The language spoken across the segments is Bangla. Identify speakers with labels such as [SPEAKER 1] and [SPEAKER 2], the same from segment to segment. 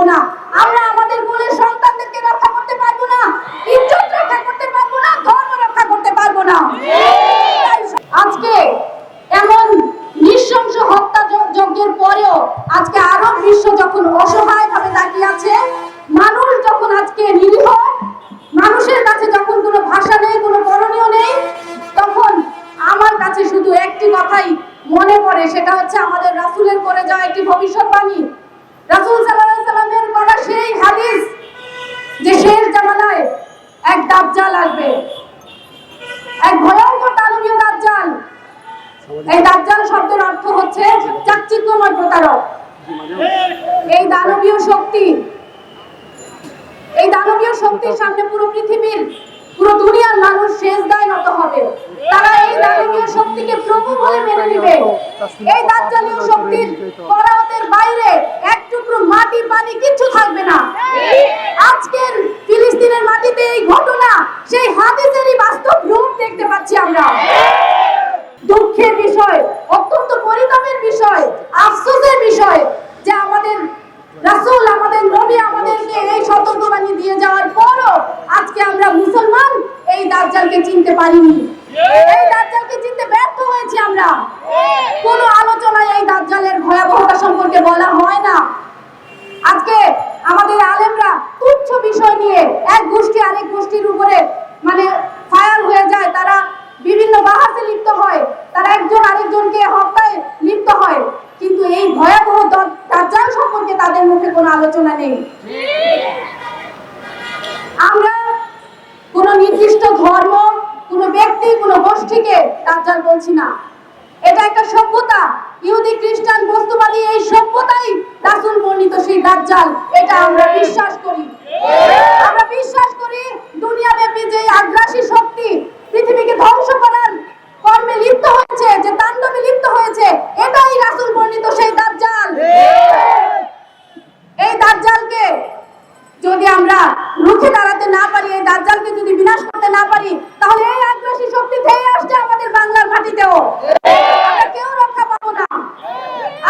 [SPEAKER 1] পারব না। আমরা আমাদের কোলের সন্তানদেরকে রক্ষা করতে পারব না, ইজ্জত রক্ষা করতে পারব না, ধর্ম রক্ষা করতে পারব না। আজকে এমন নৃশংস হত্যা যজ্ঞের পরেও আজকে আরও বিশ্ব যখন অসহায় ভাবে দাঁড়িয়ে আছে, মানুষ যখন আজকে নিরীহ, মানুষের কাছে যখন কোনো ভাষা নেই, কোনো করণীয় নেই, তখন আমার কাছে শুধু একটি কথাই মনে পড়ে, সেটা হচ্ছে আমাদের রাসুলের করে যাওয়া একটি ভবিষ্যৎ এই দাজ্জাল শব্দের অর্থ হচ্ছে চাকচিক্যময় প্রতারক। এই দানবীয় শক্তি, এই দানবীয় শক্তির সামনে পুরো পৃথিবীর, পুরো দুনিয়ার মানুষ শেষ দায় নত হবে। তারা এই দানবীয় শক্তিকে প্রভু বলে মেনে নেবে। এই দাজ্জালীয় শক্তির করাতের বাইরে এক দুঃখের বিষয় অত্যন্ত পরিতাপের বিষয় আফসোসের বিষয় যে আমাদের রাসূল আমাদের নবী আমাদেরকে এই সতর্কবাণী দিয়ে যাওয়ার পরও আজকে আমরা মুসলমান এই দাজ্জালকে চিনতে পারিনি। এই দাজ্জালকে চিনতে ব্যর্থ হয়েছি আমরা। কোনো আলোচনায় এই দাজ্জালের ভয়াবহতা সম্পর্কে বলা হয় না আজকে আমাদের আলেমরা তুচ্ছ বিষয় নিয়ে এক গোষ্ঠী আরেক গোষ্ঠীর উপরে মানে ফায়ার হয়ে যায় তারা বিভিন্ন বাহাসে লিপ্ত হয় তারা একজন আরেকজনকে হত্যায় লিপ্ত হয় কিন্তু এই ভয়াবহ দ- দাজ্জাল সম্পর্কে তাদের মুখে কোনো আলোচনা আমরা কোন নির্দিষ্ট ধর্ম, কোন ব্যক্তি, কোন গোষ্ঠীকে বলছি না। এটা একটা সভ্যতা। ইহুদি, খ্রিস্টান, বস্তুবাদী এই সভ্যতাই বর্ণিত সেই দাজ্জাল। এটা আমরা বিশ্বাস করি। আমরা বিশ্বাস করি দুনিয়াব্যাপী যে আগ্রাসী শক্তি পৃথিবীকে ধ্বংস করার কর্মে লিপ্ত হয়েছে, যে তাণ্ডবে লিপ্ত হয়েছে এটাই রাসূল বর্ণিত সেই দাজ্জাল এই দাজ্জালকে যদি আমরা রুখে দাঁড়াতে না পারি এই দাজ্জালকে যদি বিনাশ করতে না পারি, তাহলে এই আগ্রাসী শক্তি ধেয়ে আসছে আমাদের বাংলার মাটিতেও। আমরা কেউ রক্ষা পাবো না।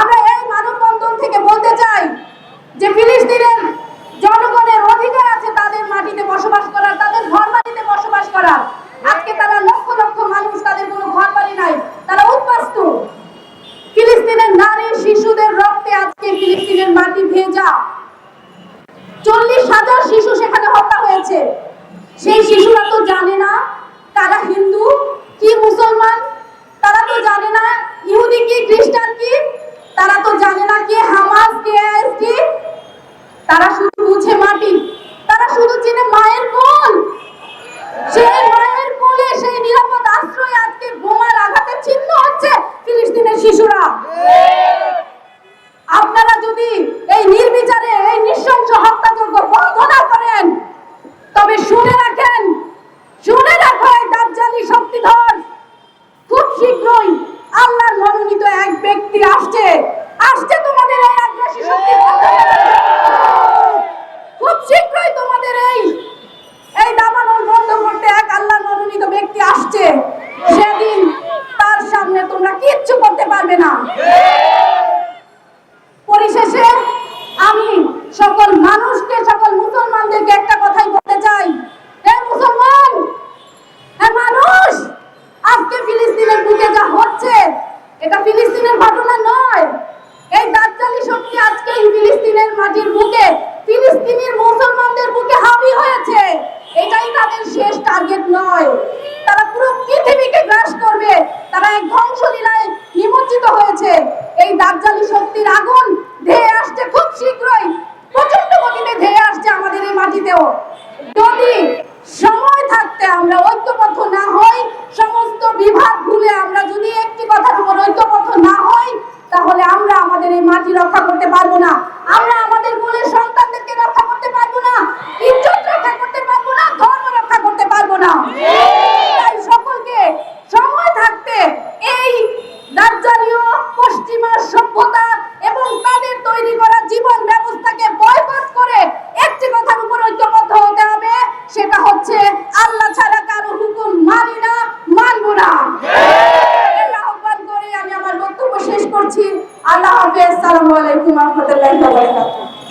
[SPEAKER 1] আমরা এই থেকে বলতে চাই যে ফিলিস্তিনের জনগণের অধিকার আছে তাদের মাটিতে বসবাস করার, তাদের ঘর বাড়িতে বসবাস করার। আজকে তারা লক্ষ লক্ষ মানুষ, তাদের কোনো ঘর বাড়ি নাই, তারা উদ্বাস্তু ফিলিস্তিনের নারী শিশুদের রক্তে আজকে ফিলিস্তিনের মাটি ভেজা। চল্লিশ হাজার শিশু সেখানে হত্যা হয়েছে। সেই শিশুরা তো জানে না তারা হিন্দু কি মুসলমান, তারা তো জানে না ইহুদি কি খ্রিস্টান কি, তারা তো জানে না কে হামাস, কে আইএস কি। তারা শুধু বুঝে মাটি, তারা শুধু চেনে মায়ের কোল। সেই মায়ের কোলে সেই নিরাপদ আশ্রয় আজকে বোমার আঘাতে ছিন্ন হচ্ছে ফিলিস্তিনের শিশুরা। আপনারা যদি এই নির্বিচারে, এই নৃশংস হত্যাযজ্ঞ বন্ধ না করেন, তবে শুনে রাখো এই দাজ্জালি শক্তিধর খুব শীঘ্রই আল্লাহর মনোনীত এক ব্যক্তি আসছে আসছে তোমাদের এই আগ্রাসী শক্তি বন্ধ করতে। খুব শীঘ্রই তোমাদের এই এই দাবানল বন্ধ করতে এক আল্লাহর মনোনীত ব্যক্তি আসছে সেদিন তার সামনে তোমরা কিচ্ছু করতে পারবে না পরিশেষে আমি সকল মানুষকে সকল মুসলমানদেরকে একটা কথাই বলতে চাই হে মুসলমান হে মানুষ আজকে ফিলিস্তিনের বুকে যা হচ্ছে এটা ফিলিস্তিনের ঘটনা নয় এই দাজ্জালি শক্তি আজকে এই ফিলিস্তিনের মাটির বুকে ফিলিস্তিনের মুসলমানদের বুকে হাবি হয়েছে। এটাই তাদের শেষ টার্গেট নয়। তারা পুরো পৃথিবীকে গ্রাস করবে। তারা এক ধ্বংসলীলায় নিমজ্জিত হয়েছে। এই দাজ্জালি শক্তির আগুন ধেয়ে আসছে খুব শীঘ্রই। প্রচণ্ড গতিতে ধেয়ে আসছে আমাদের এই মাটিতেও। যদি সময় থাকতে আমরা ঐক্যবদ্ধ না হই সমস্ত বিভাগ ভুলে আমরা যদি একটি কথার উপর ঐক্যবদ্ধ না হই তাহলে আমরা আমাদের এই মাটি রক্ষা করতে পারব না আমরা আমাদের কোলের সন্তানদেরকে রক্ষা করতে পারব না ইজ্জত রক্ষা করতে পারব না ধর্ম রক্ষা করতে পারব না তাই সকলকে সময় থাকতে এই দাজ্জালীয় পশ্চিমা সভ্যতা এবং তাদের তৈরি করা জীবন ব্যবস্থাকে বয়কট করে একটি কথার উপর ঐক্যবদ্ধ হতে হবে, সেটা হচ্ছে আল্লাহ ছাড়া কারও হুকুম মানি না, মানব না। আহ্বান করে আমি আমার বক্তব্য শেষ করছি। আল্লাহ হাফেজ, সালামু আলাইকুম রহমতুল্লাহি